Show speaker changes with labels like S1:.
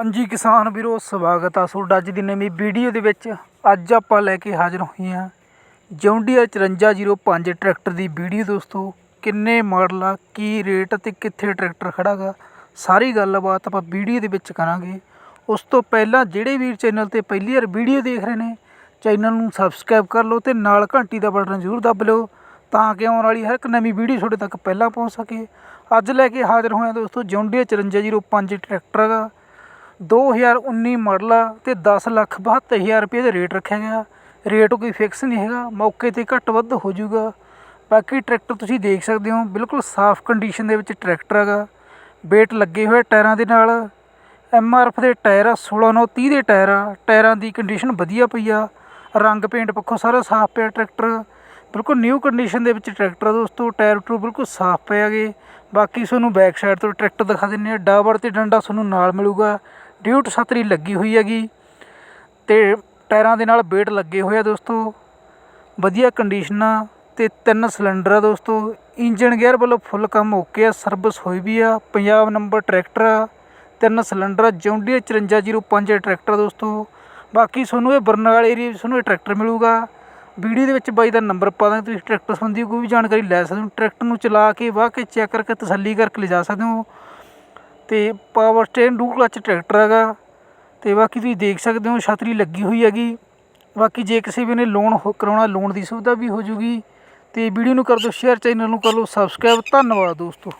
S1: ਹਾਂਜੀ ਕਿਸਾਨ ਵੀਰੋ, ਸਵਾਗਤ ਆ ਤੁਹਾਡਾ ਅੱਜ ਦੀ ਨਵੀਂ ਵੀਡੀਓ ਦੇ ਵਿੱਚ। ਅੱਜ ਆਪਾਂ ਲੈ ਕੇ ਹਾਜ਼ਰ ਹੋਏ ਹਾਂ ਜੌਂਡੀਆ 5405 ਟਰੈਕਟਰ ਦੀ ਵੀਡੀਓ ਦੋਸਤੋ। ਕਿੰਨੇ ਮਾਡਲ ਆ, ਕੀ ਰੇਟ ਤੇ ਕਿੱਥੇ ਟਰੈਕਟਰ ਖੜਾਗਾ ਸਾਰੀ ਗੱਲਬਾਤ ਆਪਾਂ ਵੀਡੀਓ ਦੇ ਵਿੱਚ ਕਰਾਂਗੇ। ਉਸ ਤੋਂ ਪਹਿਲਾਂ ਜਿਹੜੇ ਵੀਰ ਚੈਨਲ ਤੇ ਪਹਿਲੀ ਵਾਰ ਵੀਡੀਓ ਦੇਖ ਰਹੇ ਨੇ, ਚੈਨਲ ਨੂੰ ਸਬਸਕ੍ਰਾਈਬ ਕਰ ਲਓ ਤੇ ਨਾਲ ਘੰਟੀ ਦਾ ਬਟਨ ਜ਼ਰੂਰ ਦੱਬ ਲਿਓ, ਤਾਂ ਕਿ ਆਉਣ ਵਾਲੀ ਹਰ ਇੱਕ ਨਵੀਂ ਵੀਡੀਓ ਤੁਹਾਡੇ ਤੱਕ ਪਹਿਲਾਂ ਪਹੁੰਚ ਸਕੇ। ਅੱਜ ਲੈ ਕੇ ਹਾਜ਼ਰ ਹੋਏ ਹਾਂ ਦੋਸਤੋ, ਜੌਂਡੀਆ 5405 ਟਰੈਕਟਰ ਦੋ ਹਜ਼ਾਰ ਉੱਨੀ ਮਾਡਲ ਆ ਅਤੇ ਦਸ ਲੱਖ ਬਹੱਤਰ ਹਜ਼ਾਰ ਰੁਪਏ ਦਾ ਰੇਟ ਰੱਖਿਆ ਗਿਆ। ਰੇਟ ਕੋਈ ਫਿਕਸ ਨਹੀਂ ਹੈਗਾ, ਮੌਕੇ ਤੇ ਘੱਟ ਵੱਧ ਹੋ ਜੂਗਾ ਬਾਕੀ ਟਰੈਕਟਰ ਤੁਸੀਂ ਦੇਖ ਸਕਦੇ ਹੋ, ਬਿਲਕੁਲ ਸਾਫ਼ ਕੰਡੀਸ਼ਨ ਦੇ ਵਿੱਚ ਟਰੈਕਟਰ ਹੈਗਾ। ਵੇਟ ਲੱਗੇ ਹੋਏ ਟਾਇਰਾਂ ਦੇ ਨਾਲ। ਐਮ ਆਰ ਐਫ ਦੇ ਟਾਇਰ ਆ 1630 ਦੇ ਟਾਇਰ ਆ। ਟਾਇਰਾਂ ਦੀ ਕੰਡੀਸ਼ਨ ਵਧੀਆ ਪਈ ਆ। ਰੰਗ ਪੇਂਟ ਪੱਖੋਂ ਸਾਰਾ ਸਾਫ਼ ਪਿਆ ਟਰੈਕਟਰ ਬਿਲਕੁਲ ਨਿਊ ਕੰਡੀਸ਼ਨ ਦੇ ਵਿੱਚ ਟਰੈਕਟਰ ਆ ਦੋਸਤੋ। ਟਾਇਰ ਟੂ ਬਿਲਕੁਲ ਸਾਫ਼ ਪਏ ਹੈਗੇ। ਬਾਕੀ ਤੁਹਾਨੂੰ ਬੈਕ ਸਾਈਡ ਤੋਂ ਟਰੈਕਟਰ ਦਿਖਾ ਦਿੰਨੇ ਆ ਡਾਬਰ ਤੇ ਡੰਡਾ ਤੁਹਾਨੂੰ ਨਾਲ ਮਿਲੂਗਾ। ਡਿਊਟ ਛਤਰੀ ਲੱਗੀ ਹੋਈ ਹੈਗੀ ਤੇ ਟਾਇਰਾਂ ਦੇ ਨਾਲ ਵੇਟ ਲੱਗੇ ਹੋਏ ਆ ਦੋਸਤੋ। ਵਧੀਆ ਕੰਡੀਸ਼ਨ ਆ ਤੇ ਤਿੰਨ ਸਿਲੰਡਰ ਆ ਦੋਸਤੋ। ਇੰਜਨ ਗੇਅਰ ਵੱਲੋਂ ਫੁੱਲ ਕੰਮ ਓਕੇ ਆ ਸਰਵਿਸ ਹੋਈ ਵੀ ਆ। ਪੰਜਾਬ ਨੰਬਰ ਟਰੈਕਟਰ ਆ, ਤਿੰਨ ਸਿਲੰਡਰ ਆ ਜੌਂਡੀਆ 5405 ਟਰੈਕਟਰ ਦੋਸਤੋ। ਬਾਕੀ ਤੁਹਾਨੂੰ ਇਹ ਬਰਨਾਲ ਏਰੀਆ ਤੁਹਾਨੂੰ ਇਹ ਟਰੈਕਟਰ ਮਿਲੂਗਾ। ਵੀਡੀਓ ਦੇ ਵਿੱਚ ਬਾਈ ਦਾ ਨੰਬਰ ਪਾ ਦਾਂਗੇ, ਤੁਸੀਂ ਟਰੈਕਟਰ ਸੰਬੰਧੀ ਕੋਈ ਵੀ ਜਾਣਕਾਰੀ ਲੈ ਸਕਦੇ ਹੋ। ਟਰੈਕਟਰ ਨੂੰ ਚਲਾ ਕੇ ਵਾਹ ਕੇ ਚੈੱਕ ਕਰਕੇ ਤਸੱਲੀ ਕਰਕੇ ਲਿਜਾ ਸਕਦੇ ਹੋ। ਤੇ ਪਾਵਰ ਸਟੇਨ ਡੂ ਕਲਚ ਟਰੈਕਟਰ ਹੈਗਾ ਤੇ ਬਾਕੀ ਤੁਸੀਂ ਦੇਖ ਸਕਦੇ ਹੋ ਛਤਰੀ ਲੱਗੀ ਹੋਈ ਹੈਗੀ। ਬਾਕੀ ਜੇ ਕਿਸੇ ਵੀ ਨੇ ਲੋਨ ਹੋ- ਕਰਾਉਣਾ ਲੋਨ ਦੀ ਸੁਵਿਧਾ ਵੀ ਹੋ ਜੂਗੀ ਤੇ ਵੀਡੀਓ ਨੂੰ ਕਰ ਦਿਓ ਸ਼ੇਅਰ ਚੈਨਲ ਨੂੰ ਕਰ ਲਓ ਸਬਸਕ੍ਰਾਈਬ ਧੰਨਵਾਦ ਦੋਸਤੋ।